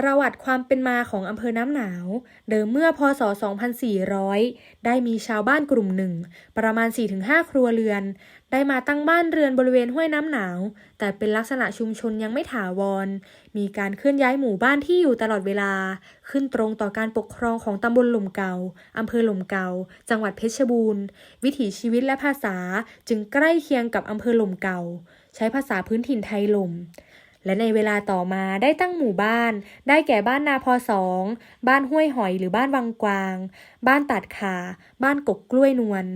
ประวัติความเป็นมาของอำเภอน้ำหนาว เดิมเมื่อพศ 2400 ได้มีชาวบ้านกลุ่มหนึ่ง ประมาณ 4-5 ครัวเรือน ได้มาตั้งบ้านเรือนบริเวณห้วยน้ำหนาว แต่เป็นลักษณะชุมชนยังไม่ถาวร มีการเคลื่อนย้ายหมู่บ้านที่อยู่ตลอดเวลา ขึ้นตรงต่อการปกครองของตำบลหล่มเก่าอำเภอหล่มเก่าจังหวัดเพชรบูรณ์ วิถีชีวิตและภาษาจึงใกล้เคียงกับอำเภอหล่มเก่าใช้ภาษาพื้นถิ่นไทยหล่ม และในเวลาต่อมาได้ตั้งหมู่บ้าน ได้แก่บ้านนาพอสอง บ้านห้วยหอยหรือบ้านวังกวาง บ้านตัดขา บ้านกกกล้วยนวล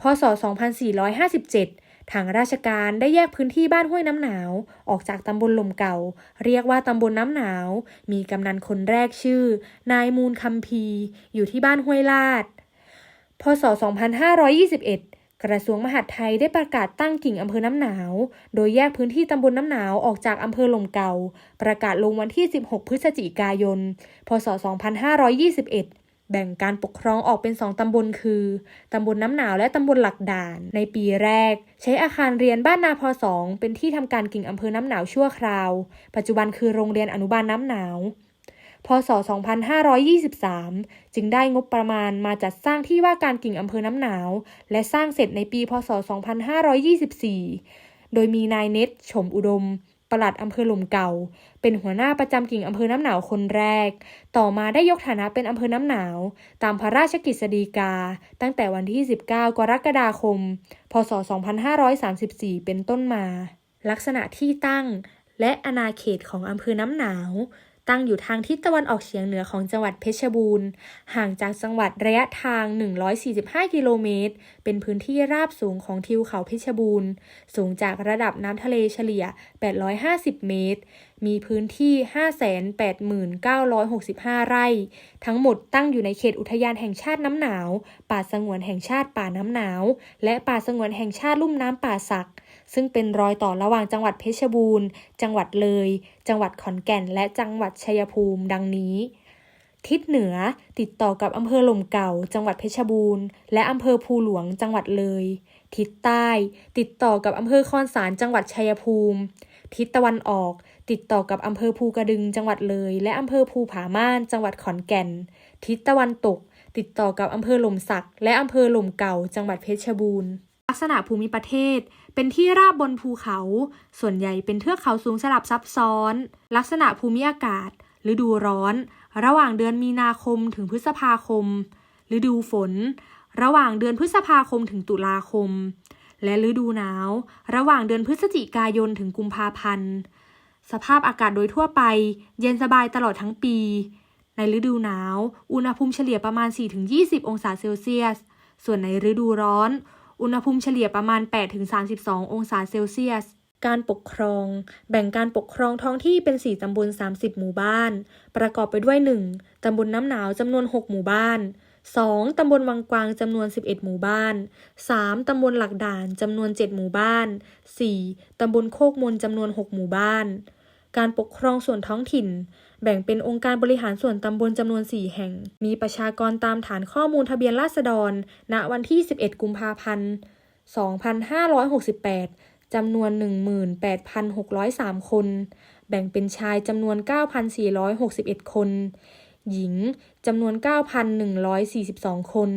พศ 2457 ทางราชการได้แยกพื้นที่บ้านห้วยน้ำหนาว ออกจากตำบลลมเก่า เรียกว่าตำบลน้ำหนาว มีกำนันคนแรกชื่อ นายมูลคำพีอยู่ที่บ้านห้วยลาด พศ 2521 กระทรวงมหาดไทยได้ประกาศตั้งกิ่งอำเภอน้ำหนาว โดยแยกพื้นที่ตำบลน้ำหนาวออกจากอำเภอลมเก่า ประกาศลงวันที่ 16 พฤศจิกายน พศ 2521แบ่งการปกครองออกเป็น 2 ตำบลคือ ตำบลน้ำหนาวและตำบลหลักด่าน ในปีแรก ใช้อาคารเรียนบ้านนาพอสองเป็นที่ทำการกิ่งอำเภอน้ำหนาวชั่วคราว ปัจจุบันคือโรงเรียนอนุบาลน้ำหนาว พศ 2523 จึงได้งบประมาณมาจัดสร้างที่ว่าการกิ่งอำเภอน้ำหนาว และสร้างเสร็จในปี พศ 2524 โดยมีนายเน็ตชมอุดมปลัดอำเภอหล่มเก่า เป็นหัวหน้าประจำกิ่งอำเภอน้ำหนาวคนแรก ต่อมาได้ยกฐานะเป็นอำเภอน้ำหนาว ตามพระราชกฤษฎีกา ตั้งแต่วันที่ 19 กรกฎาคม พศ 2534 เป็นต้นมา ลักษณะที่ตั้งและอาณาเขตของอำเภอน้ำหนาว ตั้งอยู่ทางทิศตะวันออกเฉียงเหนือของจังหวัดเพชรบูรณ์ ห่างจากจังหวัดระยะทาง 145 กิโลเมตร เป็นพื้นที่ราบสูงของทิวเขาเพชรบูรณ์ สูงจากระดับน้ำทะเลเฉลี่ย 850 เมตร มีพื้นที่ 589,65 ไร่ ทั้งหมดตั้งอยู่ในเขตอุทยานแห่งชาติน้ำหนาว ป่าสงวนแห่งชาติป่าน้ำหนาว และป่าสงวนแห่งชาติลุ่มน้ำป่าสัก ซึ่งเป็นรอยต่อระหว่างจังหวัดเพชรบูรณ์ จังหวัดเลย จังหวัดขอนแก่น และจังหวัดชัยภูมิ ดังนี้ ทิศเหนือติดต่อกับอำเภอหล่มเก่า จังหวัดเพชรบูรณ์ และอำเภอภูหลวง จังหวัดเลย ทิศใต้ ติดต่อกับอำเภอคอนสารจังหวัดชัยภูมิ ทิศตะวันออก ติดต่อกับอำเภอภูกระดึง จังหวัดเลย และอำเภอภูผาม่าน จังหวัดขอนแก่น ทิศตะวันตกติดต่อกับอำเภอหล่มสัก และอำเภอหล่มเก่า จังหวัดเพชรบูรณ์ ลักษณะภูมิประเทศ เป็นที่ราบบนภูเขา ส่วนใหญ่เป็นเทือกเขาสูงสลับซับซ้อน ลักษณะภูมิอากาศ ฤดูร้อน ระหว่างเดือนมีนาคมถึงพฤษภาคม ฤดูฝน ระหว่างเดือนพฤษภาคมถึงตุลาคม และฤดูหนาว ระหว่างเดือนพฤศจิกายนถึงกุมภาพันธ์ สภาพอากาศโดยทั่วไป เย็นสบายตลอดทั้งปี ในฤดูหนาว อุณหภูมิเฉลี่ยประมาณ 4-20 องศาเซลเซียส ส่วนในฤดูร้อน อุณหภูมิเฉลี่ยประมาณ 8-32 องศาเซลเซียส การปกครอง แบ่งการปกครองท้องที่เป็น 4 ตำบล 30 หมู่บ้าน ประกอบไปด้วย 1. ตำบลน้ำหนาวจำนวน 6 หมู่บ้าน 2. ตำบลวังกวางจำนวน 11 หมู่บ้าน 3. ตำบลหลักด่านจำนวน 7 หมู่บ้าน 4. ตำบลโคกมนจำนวน 6 หมู่บ้าน การปกครองส่วนท้องถิ่น แบ่งเป็นองค์การบริหารส่วนตำบลจำนวน 4 แห่ง มีประชากรตามฐานข้อมูลทะเบียนราษฎร ณ วันที่ 11 กุมภาพันธ์ 2568 จำนวน 18,603 คน แบ่งเป็นชายจำนวน 9,461 คน หญิงจำนวน 9,142 คน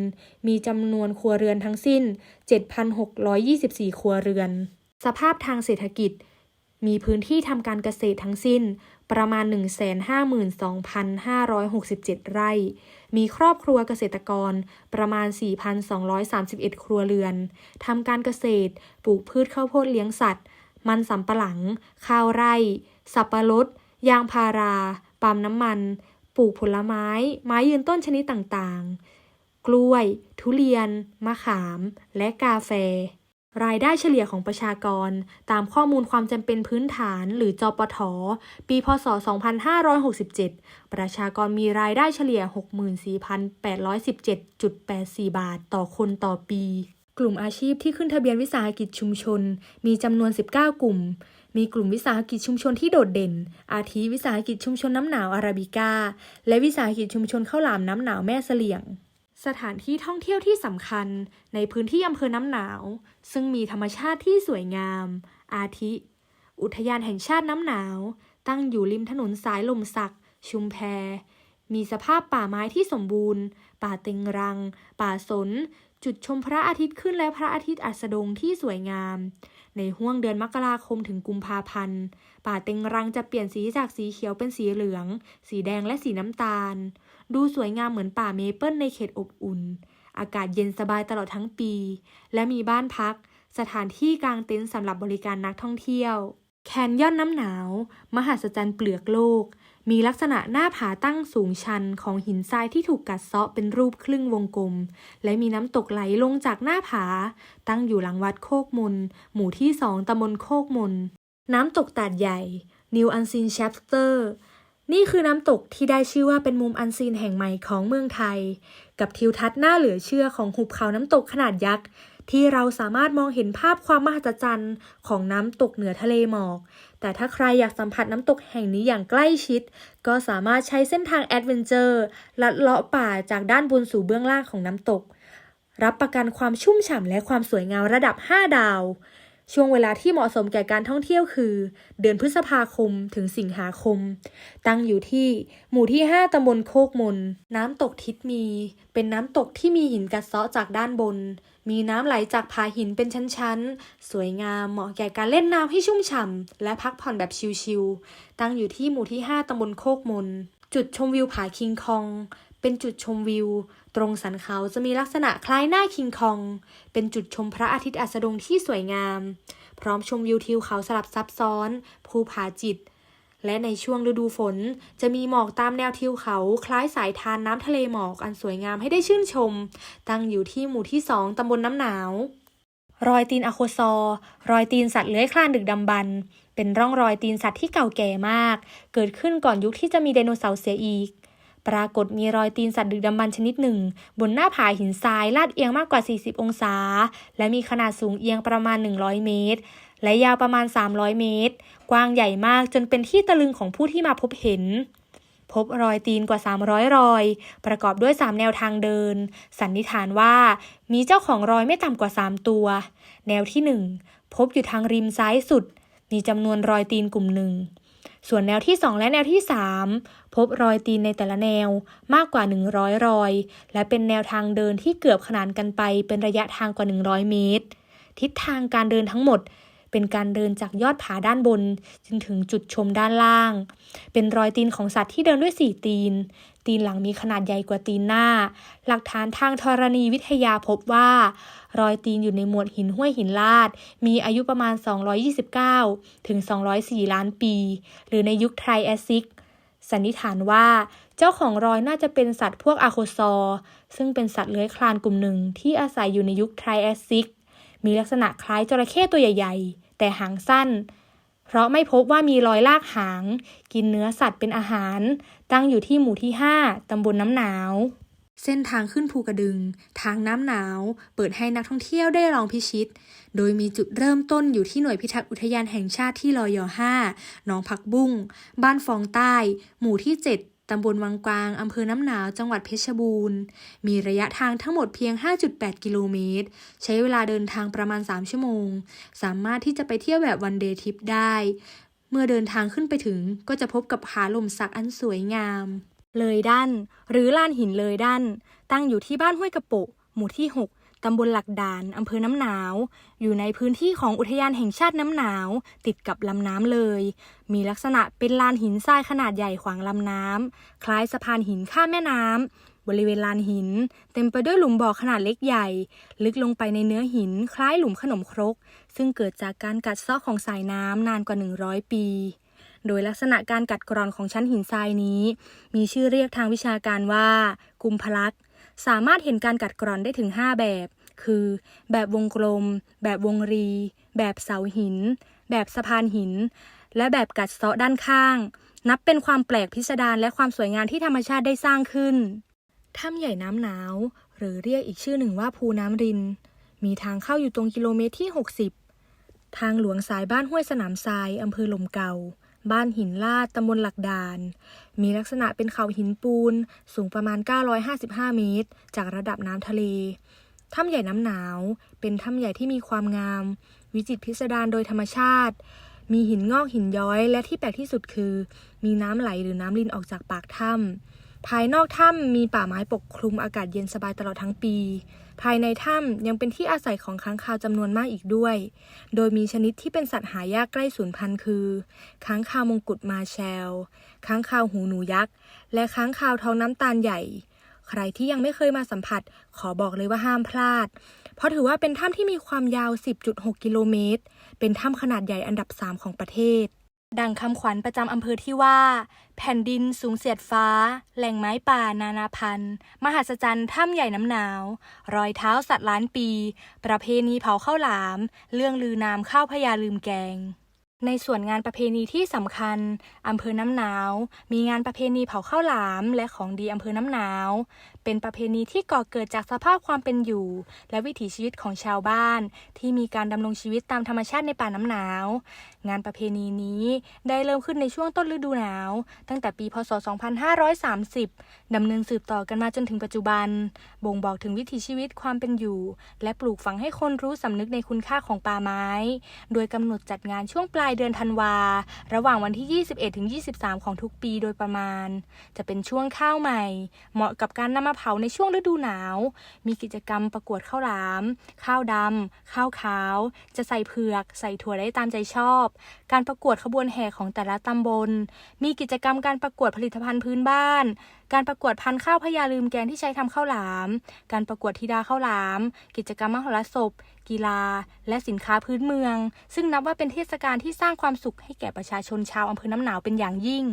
มีจำนวนครัวเรือนทั้งสิ้น 7,624 ครัวเรือน สภาพทางเศรษฐกิจ มีพื้นที่ทำการเกษตรทั้งสิ้นประมาณ 152,567 ไร่ มีครอบครัวเกษตรกรประมาณ 4,231 ครัวเรือน ทำการเกษตร ปลูกพืชข้าวโพดเลี้ยงสัตว์ มันสำปะหลัง ข้าวไร่ สับปะรด ยางพารา ปาล์มน้ำมัน ปลูกผลไม้ ไม้ยืนต้นชนิดต่างๆ กล้วย ทุเรียน มะขาม และกาแฟ รายได้เฉลี่ยของประชากร ตามข้อมูลความจำเป็นพื้นฐานหรือจปท ปี พศ 2567 ประชากรมีรายได้เฉลี่ย 64,817.84 บาทต่อคนต่อปี กลุ่มอาชีพที่ขึ้นทะเบียนวิสาหกิจชุมชน มีจำนวน 19 กลุ่ม มีกลุ่มวิสาหกิจชุมชนที่โดดเด่น อาทิวิสาหกิจชุมชนน้ำหนาวอาราบิก้า และวิสาหกิจชุมชนข้าวหลามน้ำหนาวแม่เสลี่ยง สถานที่ท่องเที่ยวที่สำคัญในพื้นที่อำเภอน้ำหนาว ซึ่งมีธรรมชาติที่สวยงาม อาทิ อุทยานแห่งชาติน้ำหนาว ตั้งอยู่ริมถนนสายลมสัก ชุมแพ มีสภาพป่าไม้ที่สมบูรณ์ ป่าเต็งรัง ป่าสน จุดชมพระอาทิตย์ขึ้นและพระอาทิตย์อัสดงที่สวยงาม ในห้วงเดือนมกราคมถึงกุมภาพันธ์ ป่าเต็งรังจะเปลี่ยนสีจากสีเขียวเป็นสีเหลือง สีแดงและสีน้ำตาล ดูสวยงามเหมือนป่าเมเปิลในเขตอบอุ่น อากาศเย็นสบายตลอดทั้งปี และมีบ้านพัก สถานที่กางเต็นท์สำหรับบริการนักท่องเที่ยว แคนยอนน้ำหนาว มหัศจรรย์เปลือกโลก มีลักษณะหน้าผาตั้งสูงชันของหินทรายที่ถูกกัดเซาะเป็นรูปครึ่งวงกลม และมีน้ำตกไหลลงจากหน้าผา ตั้งอยู่หลังวัดโคกมน หมู่ที่สองตำบลโคกมน น้ำตกตาดใหญ่ New Unseen Chapter นี่คือน้ำตกที่ได้ชื่อว่าเป็นมุมอันซีนแห่งใหม่ของเมืองไทย กับทิวทัศน์น่าเหลือเชื่อของหุบเขาน้ำตกขนาดยักษ์ ที่เราสามารถมองเห็นภาพความมหัศจรรย์ของน้ำตกเหนือทะเลหมอก แต่ถ้าใครอยากสัมผัสน้ำตกแห่งนี้อย่างใกล้ชิด ก็สามารถใช้เส้นทางแอดเวนเจอร์ลัดเลาะป่าจากด้านบนสู่เบื้องล่างของน้ำตก รับประกันความชุ่มฉ่ำและความสวยงามระดับ 5 ดาว ช่วงเวลาที่เหมาะสมแก่การท่องเที่ยวคือ เดือนพฤษภาคมถึงสิงหาคม ตั้งอยู่ที่หมู่ที่ 5ตำบลโคกมน น้ำตกทิศมี เป็นน้ำตกที่มีหินกัดเซาะจากด้านบน มีน้ำไหลจากผาหินเป็นชั้นๆ สวยงามเหมาะแก่การเล่นน้ำให้ชุ่มฉ่ำและพักผ่อนแบบชิลๆ ตั้งอยู่ที่หมู่ที่ 5ตำบลโคกมน จุดชมวิวผาคิงคอง เป็นจุดชมวิว ตรงสันเขาจะมีลักษณะคล้ายหน้าคิงคอง เป็นจุดชมพระอาทิตย์อัสดงที่สวยงาม พร้อมชมวิวทิวเขาสลับซับซ้อน ภูผาจิต และในช่วงฤดูฝน จะมีหมอกตามแนวทิวเขาคล้ายสายทานน้ำทะเลหมอกอันสวยงามให้ได้ชื่นชม ตั้งอยู่ที่หมู่ที่สองตำบลน้ำหนาว รอยตีนอโคซอรรอยตีนสัตว์เลื้อยคลานดึกดำบรรเป็นร่องรอยตีนสัตว์ที่เก่าแก่มาก เกิดขึ้นก่อนยุคที่จะมีไดโนเสาร์เสียอีก ปรากฏมีรอยตีนสัตว์ดึกดำบรรชนิดหนึ่ง บนหน้าผาหินทรายลาดเอียงมากกว่า 40 องศา และมีขนาดสูงเอียงประมาณ 100 เมตร และยาวประมาณ 300 เมตร กว้างใหญ่มากจนเป็นที่ตะลึงของผู้ที่มาพบเห็น พบรอยตีนกว่า 300 รอย ประกอบด้วย 3 แนวทางเดิน สันนิษฐานว่ามีเจ้าของรอยไม่ต่ำกว่า 3 ตัว แนวที่ 1 พบอยู่ทางริมซ้ายสุด มีจำนวนรอยตีนกลุ่มหนึ่งส่วนแนวที่ 2 และแนวที่ 3 พบรอยตีนในแต่ละแนวมากกว่า 100 รอย และเป็นแนวทางเดินที่เกือบขนานกันไปเป็นระยะทางกว่า 100 เมตร ทิศทางการเดินทั้งหมด เป็นการเดินจากยอดผาด้านบนจนถึงจุดชมด้านล่าง เป็นรอยตีนของสัตว์ที่เดินด้วยสี่ตีน ตีนหลังมีขนาดใหญ่กว่าตีนหน้า หลักฐานทางธรณีวิทยาพบว่า รอยตีนอยู่ในหมวดหินห้วยหินลาด มีอายุประมาณ 229 ถึง 204 ล้านปี หรือในยุคไทรแอสซิกสันนิษฐานว่าเจ้าของรอยน่าจะเป็นสัตว์พวกอาโคซอร์ซึ่งเป็นสัตว์เลื้อยคลานกลุ่มหนึ่งที่อาศัยอยู่ในยุคไทรแอสซิก มีลักษณะคล้ายจระเข้ตัวใหญ่ๆ แต่หางสั้น เพราะไม่พบว่ามีรอยลากหาง กินเนื้อสัตว์เป็นอาหาร ตั้งอยู่ที่หมู่ที่ 5 ตำบลน้ำหนาว เส้นทางขึ้นภูกระดึง ทางน้ำหนาว เปิดให้นักท่องเที่ยวได้ลองพิชิต โดยมีจุดเริ่มต้นอยู่ที่หน่วยพิทักษ์อุทยานแห่งชาติที่ลอยอ5หนองผักบุ้ง บ้านฟองใต้ หมู่ที่ 7 ตำบลวังกวาง อำเภอน้ำหนาว จังหวัดเพชรบูรณ์ มีระยะทางทั้งหมดเพียง 5.8 กิโลเมตร ใช้เวลาเดินทางประมาณ 3 ชั่วโมง สามารถที่จะไปเที่ยวแบบวันเดย์ทริปได้ เมื่อเดินทางขึ้นไปถึงก็จะพบกับผาลมสักอันสวยงาม เลยด้าน หรือลานหินเลยด้าน ตั้งอยู่ที่บ้านห้วยกระโปะหมู่ที่6 ตำบลหลักด่านอำเภอน้ำหนาว อยู่ในพื้นที่ของอุทยานแห่งชาติน้ำหนาว ติดกับลำน้ำเลย มีลักษณะเป็นลานหินทรายขนาดใหญ่ขวางลำน้ำ คล้ายสะพานหินข้ามแม่น้ำ บริเวณลานหิน เต็มไปด้วยหลุมบ่อขนาดเล็กใหญ่ ลึกลงไปในเนื้อหิน คล้ายหลุมขนมครก ซึ่งเกิดจากการกัดเซาะของสายน้ำนานกว่า 100 ปีโดยลักษณะการกัดกร่อนของชั้นหินทรายนี้ มีชื่อเรียกทางวิชาการว่า กุมพลักษ์ สามารถเห็นการกัดกร่อนได้ถึง 5 แบบ คือ แบบวงกลม แบบวงรี แบบเสาหิน แบบสะพานหิน และแบบกัดเซาะด้านข้าง นับเป็นความแปลกพิสดารและความสวยงามที่ธรรมชาติได้สร้างขึ้นถ้ำใหญ่น้ำหนาว หรือเรียกอีกชื่อหนึ่งว่าภูน้ำริน มีทางเข้าอยู่ตรงกิโลเมตรที่ 60 ทางหลวงสายบ้านห้วยสนามทรายอำเภอลมเก่า บ้านหินลาดตำบลหลักดาน มีลักษณะเป็นเขาหินปูน สูงประมาณ 955 เมตร จากระดับน้ำทะเล ถ้ำใหญ่น้ำหนาว เป็นถ้ำใหญ่ที่มีความงาม วิจิตรพิสดารโดยธรรมชาติ มีหินงอกหินย้อย และที่แปลกที่สุดคือ มีน้ำไหลหรือน้ำลินออกจากปากถ้ำ ภายนอกถ้ำมีป่าไม้ปกคลุมอากาศเย็นสบายตลอดทั้งปี ภายในถ้ำยังเป็นที่อาศัยของค้างคาวจำนวนมากอีกด้วย โดยมีชนิดที่เป็นสัตว์หายากใกล้สูญพันธุ์คือ ค้างคาวมงกุฎมาแชล ค้างคาวหูหนูยักษ์ และค้างคาวท้องน้ำตาลใหญ่ ใครที่ยังไม่เคยมาสัมผัส ขอบอกเลยว่าห้ามพลาด เพราะถือว่าเป็นถ้ำที่มีความยาว 10.6 กิโลเมตร เป็นถ้ำขนาดใหญ่อันดับ 3 ของประเทศ ดังคำขวัญประจำอำเภอที่ว่า แผ่นดินสูงเสียดฟ้า แหล่งไม้ป่านานาพันธุ์ มหัศจรรย์ถ้ำใหญ่น้ำหนาว รอยเท้าสัตว์ล้านปี ประเพณีเผาข้าวหลาม เรื่องลือนามข้าวพญาลืมแกง ในส่วนงานประเพณีที่สำคัญอำเภอน้ำหนาว มีงานประเพณีเผาข้าวหลาม และของดีอำเภอน้ำหนาว เป็นประเพณีที่ก่อเกิดจากสภาพความเป็นอยู่ และวิถีชีวิตของชาวบ้าน ที่มีการดำรงชีวิตตามธรรมชาติในป่าน้ำหนาว งานประเพณีนี้ได้เริ่มขึ้นในช่วงต้นฤดูหนาว ตั้งแต่ปีพศ 2530 ดำเนินสืบต่อกันมาจนถึงปัจจุบัน บ่งบอกถึงวิถีชีวิตความเป็นอยู่ และปลูกฝังให้คนรู้สำนึกในคุณค่าของป่าไม้ โดยกำหนดจัดงานช่วงปลายเดือนธันวา ระหว่างวันที่ 21-23 ของทุกปีโดยประมาณ จะเป็นช่วงข้าวใหม่ เหมาะกับการนำมาเผาในช่วงฤดูหนาว มีกิจกรรมประกวดข้าวหลาม ข้าวดำ ข้าวขาว จะใส่เผือก ใส่ถั่วได้ตามใจชอบ การประกวดขบวนแห่ของแต่ละตำบล มีกิจกรรมการประกวดผลิตภัณฑ์พื้นบ้าน การประกวดพันธุ์ข้าวพญาลืมแกงที่ใช้ทำข้าวหลาม การประกวดธิดาข้าวหลาม กิจกรรมมหรสพ กีฬา และสินค้าพื้นเมือง ซึ่งนับว่าเป็นเทศกาลที่สร้างความสุขให้แก่ประชาชนชาวอำเภอน้ำหนาวเป็นอย่างยิ่ง